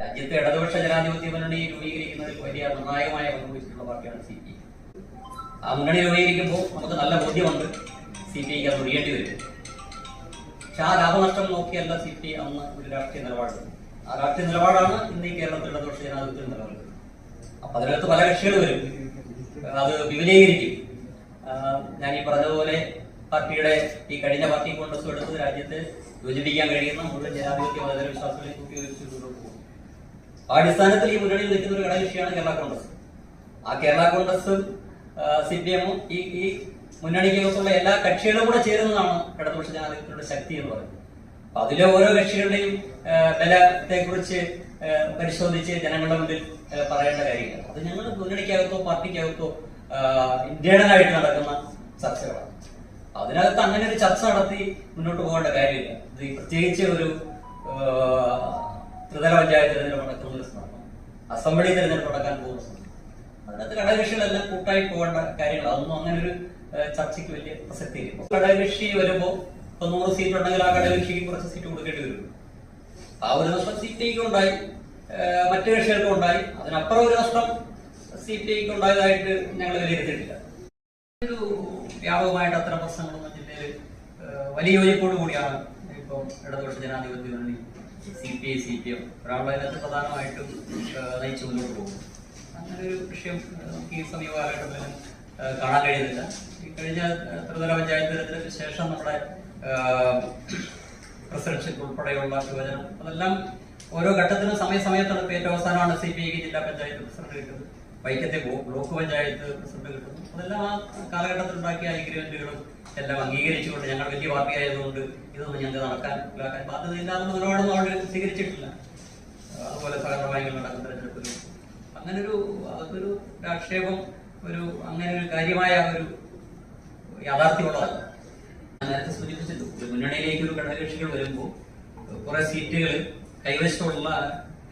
രാജ്യത്തെ ഇടതുപക്ഷ ജനാധിപത്യ മുന്നണി രൂപീകരിക്കുന്നതിൽ വലിയ നിർണായകമായ പങ്ക് വഹിച്ചിട്ടുള്ള പാർട്ടിയാണ് സി പി ആ മുന്നണി രൂപീകരിക്കുമ്പോൾ നമുക്ക് നല്ല ബോധ്യമുണ്ട് സി പി ഐക്ക് അത് ഒഴിയേണ്ടി വരും. പക്ഷെ ആ ലാഭനഷ്ടം നോക്കിയല്ല സി പി അന്ന് ഒരു രാഷ്ട്രീയ നിലപാട് ആ രാഷ്ട്രീയ നിലപാടാണ് ഇന്ന് ഈ കേരളത്തിൽ ഇടതുപക്ഷ ജനാധിപത്യം നിലനിൽക്കുന്നത് അപ്പൊ അതിനകത്ത് പല കക്ഷികൾ വരും. അത് വിപുലീകരിക്കും ഞാൻ ഈ പറഞ്ഞതുപോലെ പാർട്ടിയുടെ ഈ കഴിഞ്ഞ പാർട്ടി കോൺഗ്രസ് എടുത്ത് രാജ്യത്തെ യോജിപ്പിക്കാൻ കഴിയുന്ന മുഴുവൻ ജനാധിപത്യ മതേതര വിശ്വാസങ്ങളെ പോകും. ആ അടിസ്ഥാനത്തിൽ ഈ മുന്നണിയിൽ നിൽക്കുന്ന ഒരു ഘടകകക്ഷിയാണ് കേരള കോൺഗ്രസ്. ആ കേരള കോൺഗ്രസും സി പി എമ്മും ഈ ഈ മുന്നണിക്കകത്തുള്ള എല്ലാ കക്ഷികളും കൂടെ ചേരുന്നതാണ് ഇടതുപക്ഷ ജനാധിപത്യത്തിന്റെ ശക്തി എന്ന് പറയുന്നത്. അപ്പൊ അതിലെ ഓരോ കക്ഷികളുടെയും ബലത്തെ കുറിച്ച് പരിശോധിച്ച് ജനങ്ങളുടെ മുന്നിൽ പറയേണ്ട കാര്യങ്ങൾ അത് ഞങ്ങൾ മുന്നണിക്കകത്തോ പാർട്ടിക്കകത്തോ ഇന്ത്യയുടേതായിട്ട് നടക്കുന്ന ചർച്ചകളാണ്. അതിനകത്ത് അങ്ങനെ ഒരു ചർച്ച നടത്തി മുന്നോട്ട് പോകേണ്ട കാര്യമില്ല. ഇത് പ്രത്യേകിച്ച് ഒരു ത്രിതല പഞ്ചായത്ത് തിരഞ്ഞെടുപ്പ് നടക്കാൻ കോൺഗ്രസ് നടക്കണം അസംബ്ലി തിരഞ്ഞെടുപ്പ് നടക്കാൻ പോകുന്ന സ്ഥലം അതിനകത്ത് ഘടകകക്ഷികളെല്ലാം കൂട്ടായി പോകേണ്ട കാര്യങ്ങൾ അതൊന്നും അങ്ങനെ ഒരു ചർച്ചയ്ക്ക് വലിയ പ്രസക്തിയില്ല. ഘടകകക്ഷി വരുമ്പോൾ ഇപ്പൊ നൂറ് സീറ്റ് ഉണ്ടെങ്കിൽ ആ ഘടകകക്ഷിക്ക് കുറച്ച് സീറ്റ് കൊടുക്കേണ്ടി വരും. ആ ഒരു നഷ്ടം സി പി ഉണ്ടായി മറ്റു കക്ഷികൾക്കും ഉണ്ടായി. അതിനപ്പുറം ഒരു നഷ്ടം സി പി ഐക്ക് ഉണ്ടായതായിട്ട് ഞങ്ങൾ വിലയിരുത്തിയിട്ടില്ല. ഒരു വ്യാപകമായിട്ട് അത്തരം പ്രശ്നങ്ങളൊന്നും ജില്ലയിൽ വലിയ യോജിപ്പോടു കൂടിയാണ് ഇപ്പം ഇടതുപക്ഷ ജനാധിപത്യ മുന്നണി C P I C P M ഒരാളുടെ അതിനകത്ത് പ്രധാനമായിട്ടും നയിച്ചു മുന്നോട്ട് പോകും അങ്ങനെ ഒരു വിഷയം നമുക്ക് ഈ സമീപ കാലഘട്ടത്തിൽ ആ, കാണാൻ കഴിയുന്നില്ല. ഈ കഴിഞ്ഞ ത്രിതല പഞ്ചായത്ത് തെരഞ്ഞെടുപ്പിന് ശേഷം നമ്മുടെ പ്രസിഡൻഷ്യൽ ഉൾപ്പെടെയുള്ള യുവജനം അതെല്ലാം ഓരോ ഘട്ടത്തിനും സമയസമയത്താണ്. ഇപ്പോൾ ഏറ്റവും അവസാനമാണ് സി പി ഐക്ക് ജില്ലാ പഞ്ചായത്ത് പ്രസിഡന്റ് കിട്ടുന്നത്. വൈക്കത്തെ ബ്ലോക്ക് പഞ്ചായത്ത് പ്രസിഡന്റ് കിട്ടുന്നു. അതെല്ലാം ആ കാലഘട്ടത്തിൽ ഉണ്ടാക്കിയ അഗ്രിമെന്റുകളും എല്ലാം അംഗീകരിച്ചുകൊണ്ട് ഞങ്ങൾ വലിയ പാർട്ടി ആയതുകൊണ്ട് ഇതൊന്നും ഞങ്ങൾക്ക് നടക്കാൻ ഇതാക്കാൻ ബാധ്യതയില്ലാതെ ഒരുപാടൊന്നും അവർ സ്വീകരിച്ചിട്ടില്ല. അതുപോലെ സഹകരണ ബാങ്കിൽ നടക്കുന്ന തെരഞ്ഞെടുപ്പിൽ. അങ്ങനെ ഒരു അതൊരു ആക്ഷേപം ഒരു അങ്ങനെ ഒരു കാര്യമായ ഒരു യാഥാർത്ഥ്യമുള്ളതല്ല. നേരത്തെ സൂചിപ്പിച്ചിട്ടു ഒരു മുന്നണിയിലേക്ക് ഒരു ഘടകകക്ഷികൾ വരുമ്പോൾ കുറെ സീറ്റുകൾ കൈവശമുള്ള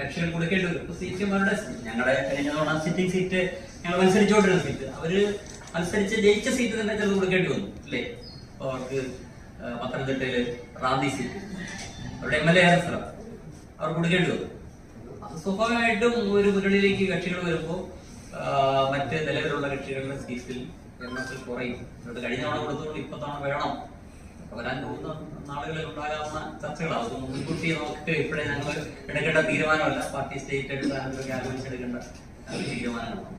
കക്ഷികൾ കൊടുക്കേണ്ടി വരും. ഇപ്പൊ സി പി എമ്മാരുടെ ഞങ്ങളുടെ കഴിഞ്ഞ സിറ്റിംഗ് സീറ്റ് ഞങ്ങൾ മത്സരിച്ചുകൊണ്ടിരുന്ന സീറ്റ്. അവർ മത്സരിച്ച് ജയിച്ച സീറ്റ് തന്നെ ചിലത് കൊടുക്കേണ്ടി വന്നു അല്ലേ? അപ്പൊ അവർക്ക് പത്തനംതിട്ടയിൽ റാന്തി സീറ്റ് അവരുടെ എം എൽ എ ആയ സ്ഥലം. അവർ കൊടുക്കേണ്ടി വന്നു. അത് സ്വാഭാവികമായിട്ടും ഒരു മുന്നണിയിലേക്ക് കക്ഷികൾ വരുമ്പോൾ മറ്റ് നിലവിലുള്ള കക്ഷികളുടെ സീറ്റിൽ എണ്ണത്തിൽ കുറയും. എന്നിട്ട് കഴിഞ്ഞ തവണ കൊടുത്തുകൊണ്ട് ഇപ്പൊ തവണ വേണം വരാൻ പോകുന്ന നാളുകളിൽ ഉണ്ടാകാവുന്ന ചർച്ചകളാണ്. അത് മുൻകൂട്ടി നമുക്ക് ഇപ്പോഴേ ഞങ്ങൾ എടുക്കേണ്ട തീരുമാനമല്ല. പാർട്ടി സ്റ്റേറ്റ് എടുക്കാൻ ആലോചിച്ചെടുക്കേണ്ട തീരുമാനമാണ്.